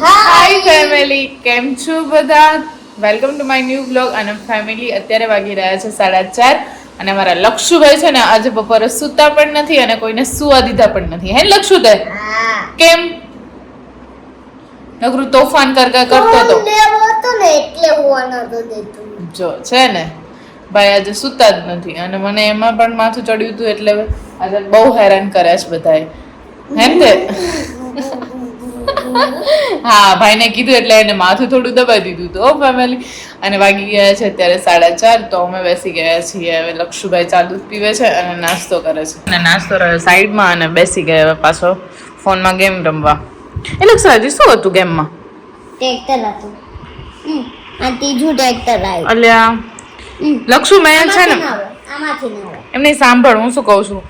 હાય family કેમ છો બધા? Welcome to my new blog અને ફેમિલી અત્યારે વાગી રહ્યા છે સાડા ચાર. અને મારા લક્ષુભાઈ છે ને આજે બપોરે સૂતા પણ નથી અને કોઈને સુવા દીધા પણ નથી. હે લક્ષુ તે કેમ? નકરું તોફાન કર કર કરતો તો. જો છે ને. ભાઈ આજે સૂતા જ નથી. અને મને એમાં પણ માથું ચડ્યું હતું એટલે આજે બહુ હેરાન કર્યા છે બધાએ. હે ને હા ભાઈને કીધું એટલે એને માથું થોડું દબાઈ દીધું તો ફેમિલી અને વાગી ગયા છે અત્યારે સાડા ચાર તો અમે બેસી ગયા છીએ. હવે લક્ષુભાઈ ચા દૂધ પીવે છે અને નાસ્તો કરે છે. અને નાસ્તો રહ્યો સાઈડમાં અને બેસી ગયા હવે પાછો ફોનમાં ગેમ રમવા. એ લક્ષરાજી શું હતું ગેમમાં? ટ્રેક્ટર હતું. હમ, આ ત્રીજું ટ્રેક્ટર આવ્યું. અલ્યા. લક્ષુ મેં છે ને એમ નહીં. એમને સાંભળ હું શું કહું છું?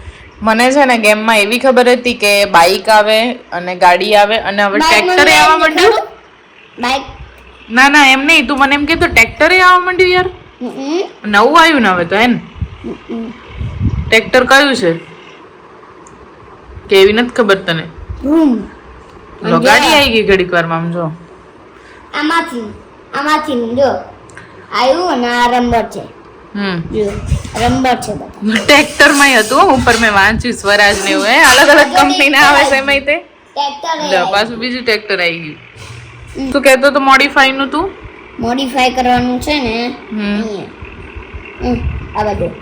મને છે ને ગેમમાં એવી ખબર હતી કે બાઈક આવે અને ગાડી આવે અને હવે ટ્રેક્ટર આવવા માંડ્યું? બાઇક ના ના એમ નહીં. તું મને એમ કે તો ટ્રેક્ટરે આવવા માંડ્યું યાર? નવું આવ્યું ને હવે તો એમ. ટ્રેક્ટર કયું છે? કેવી નથી ખબર તને? ગાડી આવી ગઈ ઘડીક વારમાં આમ જો. આમાંથી આમાંથી જો. આવ્યું અને આ રંબર છે. હમ. જો. રંબર છે ટ્રેક્ટરમાં હતું હો, ઉપર મેં વાંચ્યું સ્વરાજ ને એવું હે? અલગ અલગ કંપની ના આવે છે એમાં તે. પાછું બીજું ટ્રેક્ટર આવી ગયું. તું કહેતો તો મોડિફાઈ નું તું? મોડિફાઈ કરવાનું છે ને હમ. અહીંયા. હમ, આ બધું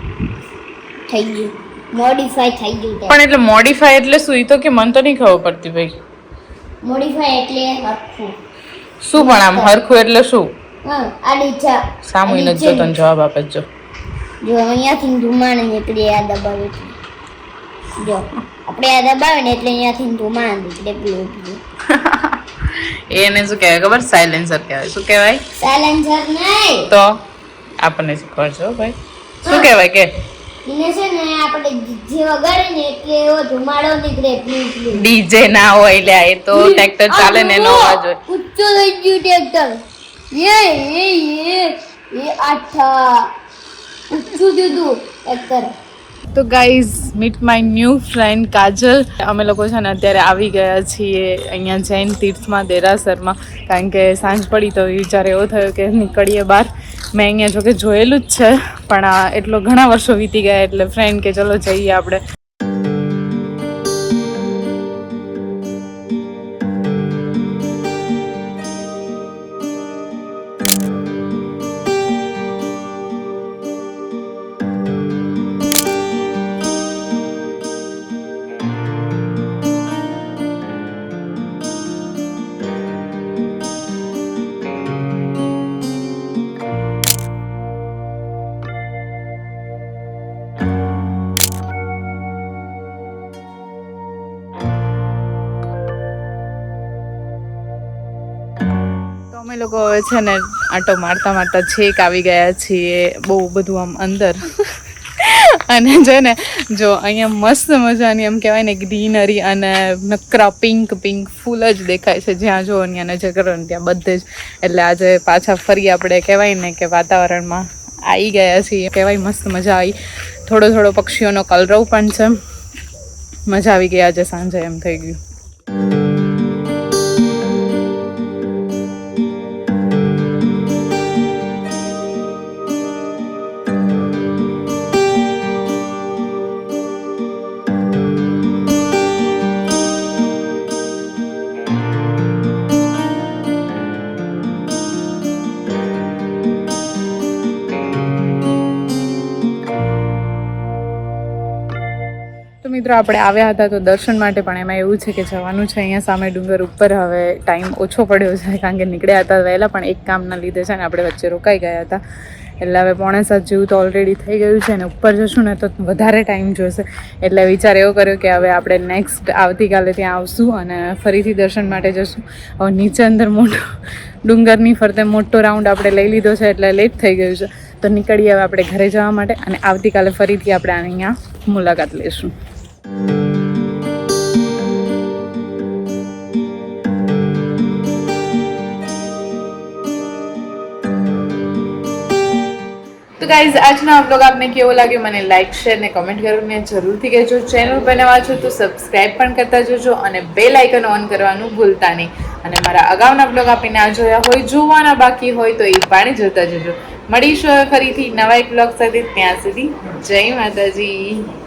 થઈ ગયું. મોડિફાઈ થઈ ગયું પણ એટલે મોડિફાઈ એટલે શું? ઈ તો કે મન તો નહીં ખબર પડતી ભાઈ. મોડિફાઈ એટલે હરખું. શું પણ આમ હરખું એટલે શું? હા આ નીચે સામું નથી જો તને જવાબ આપે જ. જો અહીંયાથી ધુમાણ નીકળે આ દબાવે જો આપણે આ દબાવીને એટલે અહીંયાથી ધુમાણ નીકળે પેલું પેલું એને શું કહેવાય ખબર? સાયલેન્સર કહેવાય. શું કહેવાય? સાયલેન્સર નહીં. તો આપણને શીખવાડશો ભાઈ? શું કહેવાય કે? એને છે ને આપણે ડીજે વગાડે ને એટલે એવો ધુમાડો નીકળે ડીજે ના હોય એટલે એ તો ટ્રેક્ટર ચાલે ને એનો અવાજ હોય. ઊંચો થઈ ગયું ટ્રેક્ટર એ એ એ એ આઠા ઊંચું દીધું અત્યારે તો guys meet my new friend Kajal. અમે લોકો છે ને અત્યારે આવી ગયા છીએ અહીંયા જૈન તીર્થમાં, દેરાસરમાં. કારણ કે સાંજ પડી તો વિચાર એવો થયો કે નીકળીએ બહાર. મેં અહીંયા જોકે જોયેલું જ છે, પણ આ એટલો ઘણા વર્ષો વીતી ગયા એટલે ફ્રેન્ડ કે ચલો જઈએ આપણે. અમે લોકો હવે છે ને આટો મારતા મારતા છેક આવી ગયા છીએ, બહુ બધું આમ અંદર. અને છે ને, જો અહીંયા મસ્ત મજાની એમ કહેવાય ને ગ્રીનરી અને નકરા પિંક પિંક ફૂલ જ દેખાય છે. જ્યાં જો ત્યાં નજર કરો ને ત્યાં બધે જ. એટલે આજે પાછા ફરી આપણે કહેવાય ને કે વાતાવરણમાં આવી ગયા છીએ. કહેવાય મસ્ત મજા આવી થોડો થોડો પક્ષીઓનો કલરવ પણ છે. મજા આવી ગઈ આજે સાંજે એમ થઈ ગયું. મિત્રો, આપણે આવ્યા હતા તો દર્શન માટે, પણ એમાં એવું છે કે જવાનું છે અહીંયા સામે ડુંગર ઉપર. હવે ટાઈમ ઓછો પડ્યો છે, કારણ કે નીકળ્યા હતા વહેલા, પણ એક કામના લીધે છે ને આપણે વચ્ચે રોકાઈ ગયા હતા. એટલે હવે પોણે સાત જેવું તો ઓલરેડી થઈ ગયું છે અને ઉપર જશું ને તો વધારે ટાઈમ જોશે. એટલે વિચાર એવો કર્યો કે હવે આપણે નેક્સ્ટ આવતીકાલે ત્યાં આવશું અને ફરીથી દર્શન માટે જશું. હવે નીચે અંદર મોટો ડુંગરની ફરતે મોટો રાઉન્ડ આપણે લઈ લીધો છે, એટલે લેટ થઈ ગયું છે. તો નીકળીએ હવે આપણે ઘરે જવા માટે અને આવતીકાલે ફરીથી આપણે અહીંયા મુલાકાત લઈશું. તો ગાઈઝ આજનો આ બ્લોગ આપને કેવો લાગ્યો મને લાઇક શેર ને કમેન્ટ કરીને જરૂરથી કહેજો. ચેનલ બનાવવા છો તો સબસ્ક્રાઇબ પણ કરતા જજો અને બે લાઇકન ઓન કરવાનું ભૂલતા નહીં. અને મારા અગાઉના બ્લોગ આપીને આ જોયા હોય, જોવાના બાકી હોય તો એ પાણી જોતા જજો. મળીશું ફરીથી નવા એક બ્લોગ સાથે. ત્યાં સુધી જય માતાજી.